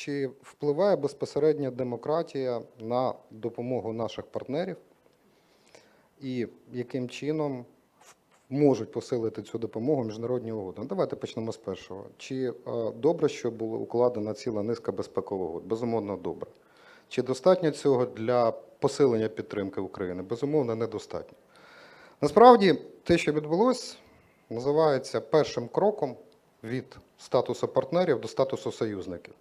чи впливає безпосередньо демократія на допомогу наших партнерів, і яким чином можуть посилити цю допомогу міжнародні угоди? Ну, давайте почнемо з першого. Чи е, добре, що була укладена ціла низка безпекових угод? Безумовно, добре. Чи достатньо цього для посилення підтримки України? Безумовно, недостатньо. Насправді, те, що відбулось, називається першим кроком від статусу партнерів до статусу союзників.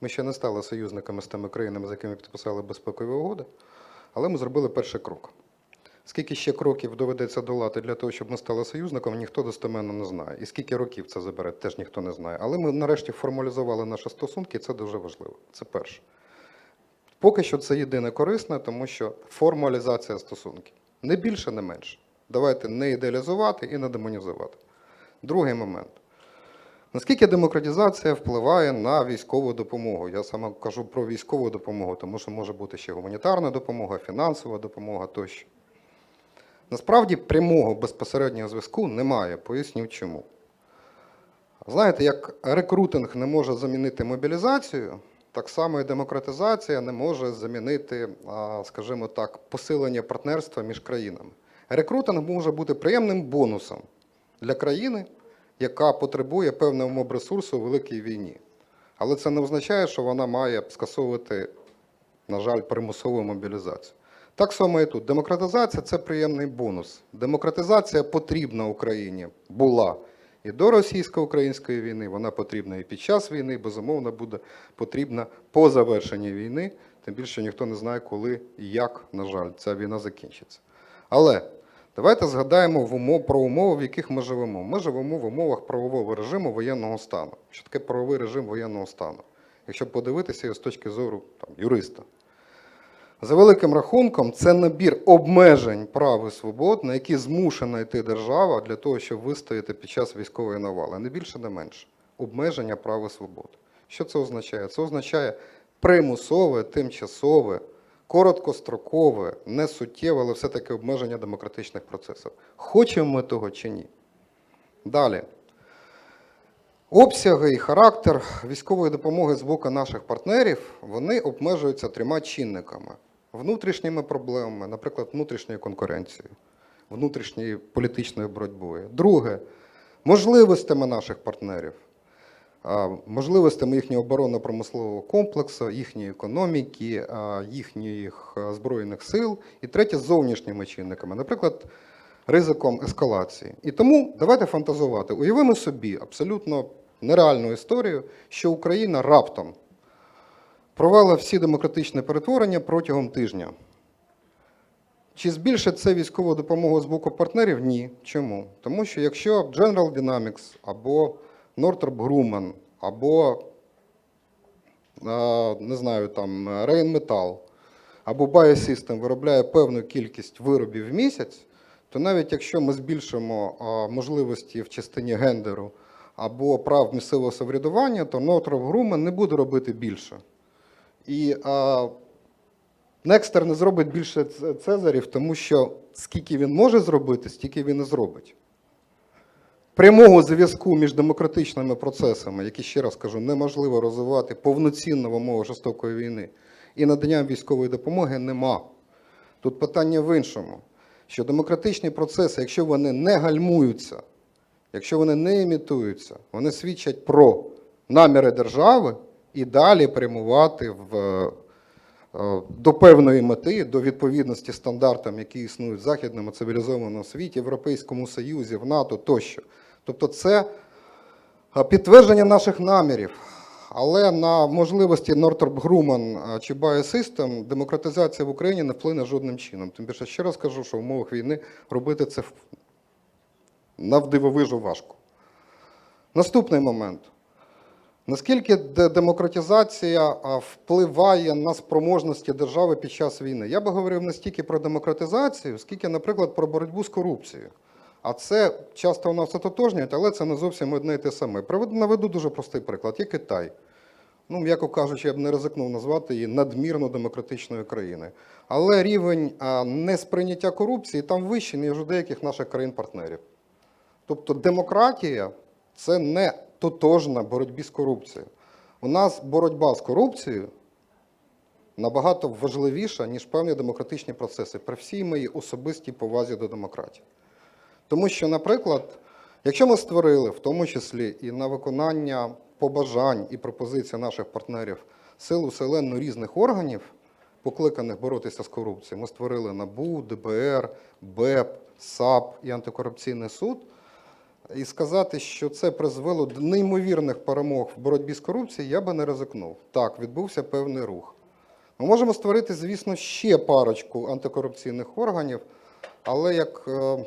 Ми ще не стали союзниками з тими країнами, з якими підписали безпекові угоди, але ми зробили перший крок. Скільки ще кроків доведеться долати для того, щоб ми стали союзником, ніхто достеменно не знає. І скільки років це забере, теж ніхто не знає. Але ми нарешті формалізували наші стосунки, і це дуже важливо. Це перше. Поки що це єдине корисне, тому що формалізація стосунків. Не більше, не менше. Давайте не ідеалізувати і не демонізувати. Другий момент. Наскільки демократизація впливає на військову допомогу? Я саме кажу про військову допомогу, тому що може бути ще гуманітарна допомога, фінансова допомога тощо. Насправді прямого безпосереднього зв'язку немає. Поясню чому. Знаєте, як рекрутинг не може замінити мобілізацію, так само і демократизація не може замінити, скажімо так, посилення партнерства між країнами. Рекрутинг може бути приємним бонусом для країни, яка потребує певного мобресурсу у великій війні. Але це не означає, що вона має скасовувати, на жаль, примусову мобілізацію. Так само і тут. Демократизація це приємний бонус. Демократизація потрібна Україні була і до російсько-української війни, вона потрібна і під час війни, безумовно, буде потрібна по завершенні війни. Тим більше ніхто не знає, коли і як, на жаль, ця війна закінчиться. Але давайте згадаємо в умов, про умови, в яких ми живемо. Ми живемо в умовах правового режиму воєнного стану. Що таке правовий режим воєнного стану? Якщо подивитися з точки зору там, юриста. За великим рахунком, це набір обмежень прав і свобод, на які змушена йти держава для того, щоб вистояти під час військової навали. Не більше, не менше. Обмеження прав і свобод. Що це означає? Це означає примусове, тимчасове, короткострокове, несуттєве, але все-таки обмеження демократичних процесів. Хочемо ми того чи ні? Далі. Обсяги і характер військової допомоги з боку наших партнерів вони обмежуються трьома чинниками: внутрішніми проблемами, наприклад, внутрішньою конкуренцією, внутрішньою політичною боротьбою. Друге можливостями наших партнерів, можливостями їхнього оборонно-промислового комплексу, їхньої економіки, їхніх збройних сил. І третє зовнішніми чинниками, наприклад, ризиком ескалації. І тому давайте фантазувати. Уявимо собі абсолютно нереальну історію, що Україна раптом провела всі демократичні перетворення протягом тижня. Чи збільшить це військову допомогу з боку партнерів? Ні. Чому? Тому що якщо General Dynamics або Northrop Grumman, або е, не знаю, там Rheinmetall, або Biosystem виробляє певну кількість виробів в місяць, то навіть якщо ми збільшимо можливості в частині гендеру або прав місцевого самоврядування, то Northrop Grumman не буде робити більше. І а, Некстер не зробить більше Цезарів, тому що скільки він може зробити, стільки він і зробить. Прямого зв'язку між демократичними процесами, які, ще раз кажу, неможливо розвивати повноцінно в умовах жорстокої війни, і наданням військової допомоги нема. Тут питання в іншому, що демократичні процеси, якщо вони не гальмуються, якщо вони не імітуються, вони свідчать про наміри держави і далі прямувати в, е, до певної мети, до відповідності стандартам, які існують в західному цивілізованому світі, Європейському Союзі, в НАТО тощо. Тобто це е, підтвердження наших намірів. Але на можливості Northrop Grumman е, чи Biosystem демократизація в Україні не вплине жодним чином. Тим більше ще раз кажу, що в умовах війни робити це навдивовижу важко. Наступний момент. Наскільки демократизація впливає на спроможності держави під час війни? Я би говорив не стільки про демократизацію, скільки, наприклад, про боротьбу з корупцією. А це часто у нас ототожнюють, але це не зовсім одне і те саме. Наведу дуже простий приклад. Є Китай. Ну, м'яко кажучи, я б не ризикнув назвати її надмірно демократичною країною. Але рівень несприйняття корупції там вищий, ніж у деяких наших країн-партнерів. Тобто демократія це не тотожна боротьбі з корупцією. У нас боротьба з корупцією набагато важливіша, ніж певні демократичні процеси, при всій моїй особистій повазі до демократії. Тому що, наприклад, якщо ми створили, в тому числі і на виконання побажань і пропозицій наших партнерів силу селенно різних органів, покликаних боротися з корупцією, ми створили НАБУ, ДБР, БЕП, САП і антикорупційний суд. І сказати, що це призвело до неймовірних перемог в боротьбі з корупцією, я би не ризикнув. Так, відбувся певний рух. Ми можемо створити, звісно, ще парочку антикорупційних органів, але як е,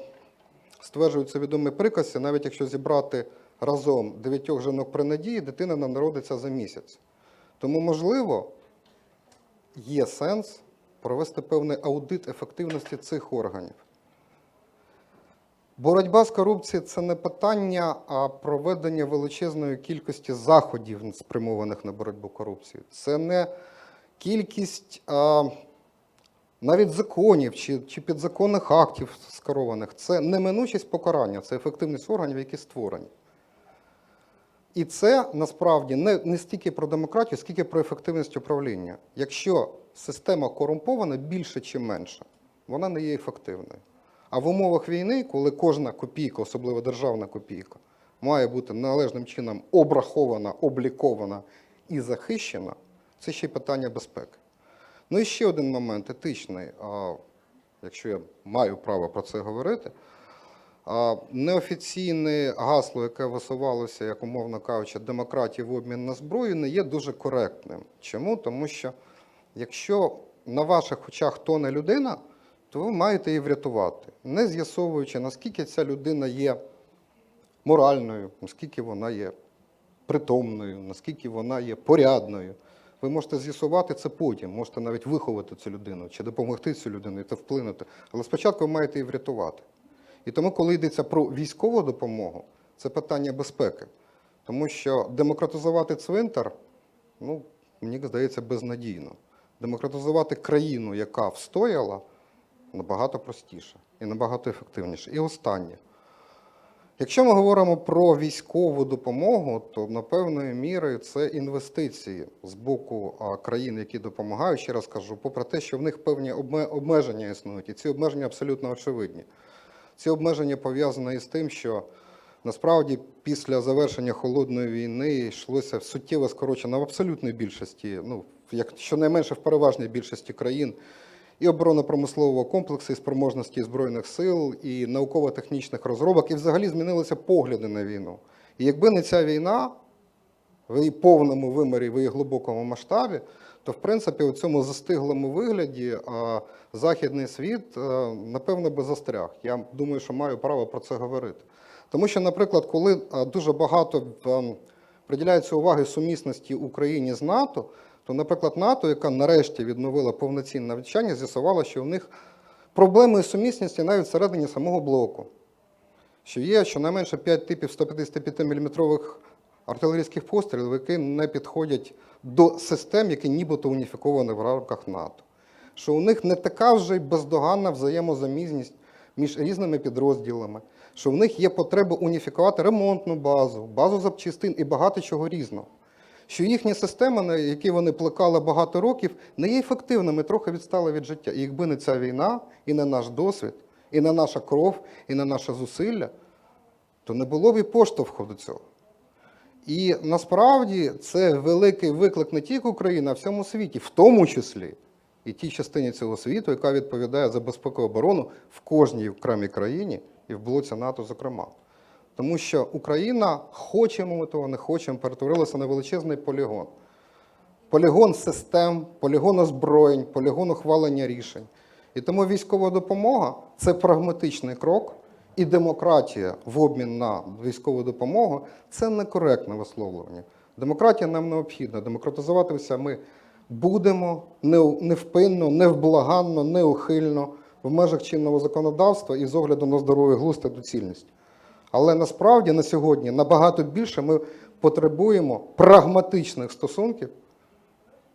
стверджуються відомі приказці, навіть якщо зібрати разом дев'ятьох жінок при надії, дитина не народиться за місяць. Тому, можливо, є сенс провести певний аудит ефективності цих органів. Боротьба з корупцією це не питання а проведення величезної кількості заходів, спрямованих на боротьбу корупції. Це не кількість навіть законів чи, чи підзаконних актів скерованих. Це неминучість покарання, це ефективність органів, які створені. І це насправді не, не стільки про демократію, скільки про ефективність управління. Якщо система корумпована більше чи менше, вона не є ефективною. А в умовах війни, коли кожна копійка, особливо державна копійка, має бути належним чином обрахована, облікована і захищена, це ще й питання безпеки. Ну і ще один момент етичний, якщо я маю право про це говорити. Неофіційне гасло, яке висувалося, як умовно кажучи, демократії в обмін на зброю, не є дуже коректним. Чому? Тому що якщо на ваших очах тоне людина, то ви маєте її врятувати, не з'ясовуючи, наскільки ця людина є моральною, наскільки вона є притомною, наскільки вона є порядною. Ви можете з'ясувати це потім, можете навіть виховати цю людину чи допомогти цю людину і це вплинути. Але спочатку ви маєте її врятувати. І тому, коли йдеться про військову допомогу, це питання безпеки. Тому що демократизувати цвинтар, ну, мені здається, безнадійно. Демократизувати країну, яка встояла, набагато простіше і набагато ефективніше. І останнє. Якщо ми говоримо про військову допомогу, то на певної міри це інвестиції з боку країн, які допомагають. Ще раз кажу, попри те, що в них певні обмеження існують, і ці обмеження абсолютно очевидні. Ці обмеження пов'язані із тим, що насправді після завершення холодної війни йшлося суттєво скорочено в абсолютній більшості, ну як щонайменше в переважній більшості країн, і оборонно-промислового комплексу, і спроможності збройних сил, і науково-технічних розробок, і взагалі змінилися погляди на війну. І якби не ця війна, в її повному вимірі, в її глибокому масштабі, то в принципі у цьому застиглому вигляді а, західний світ, а, напевно, би застряг. Я думаю, що маю право про це говорити. Тому що, наприклад, коли а, дуже багато м, приділяється уваги сумісності Україні з НАТО, то, наприклад, НАТО, яка нарешті відновила повноцінне навчання, з'ясувала, що у них проблеми із сумісністю навіть всередині самого блоку що є щонайменше 5 типів 155 мм артилерійських пострілів, які не підходять до систем, які нібито уніфіковані в рамках НАТО. Що у них не така вже й бездоганна взаємозамізність між різними підрозділами, що в них є потреба уніфікувати ремонтну базу, базу запчастин і багато чого різного. Що їхні системи, на які вони плекали багато років, не є ефективними, трохи відстали від життя. І якби не ця війна, і не наш досвід, і не наша кров, і не наше зусилля, то не було б і поштовху до цього. І насправді це великий виклик не тільки України, а всьому світі, в тому числі і тій частині цього світу, яка відповідає за безпеку і оборону в кожній окремій країні і в блоці НАТО, зокрема. Тому що Україна, хочемо ми того, не хочемо, перетворилася на величезний полігон. Полігон систем, полігон озброєнь, полігон ухвалення рішень. І тому військова допомога це прагматичний крок, і демократія в обмін на військову допомогу це некоректне висловлювання. Демократія нам необхідна. Демократизуватися ми будемо невпинно, невблаганно, неухильно в межах чинного законодавства і з огляду на здоровий глузд та доцільність. Але насправді на сьогодні набагато більше ми потребуємо прагматичних стосунків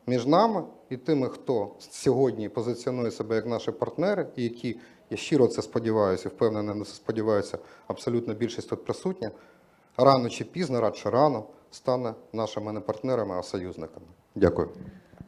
між нами і тими, хто сьогодні позиціонує себе як наші партнери, і які, я щиро це сподіваюся, і впевнений на це сподіваюся, абсолютна більшість тут присутня, рано чи пізно, радше рано, стане нашими не партнерами, а союзниками. Дякую.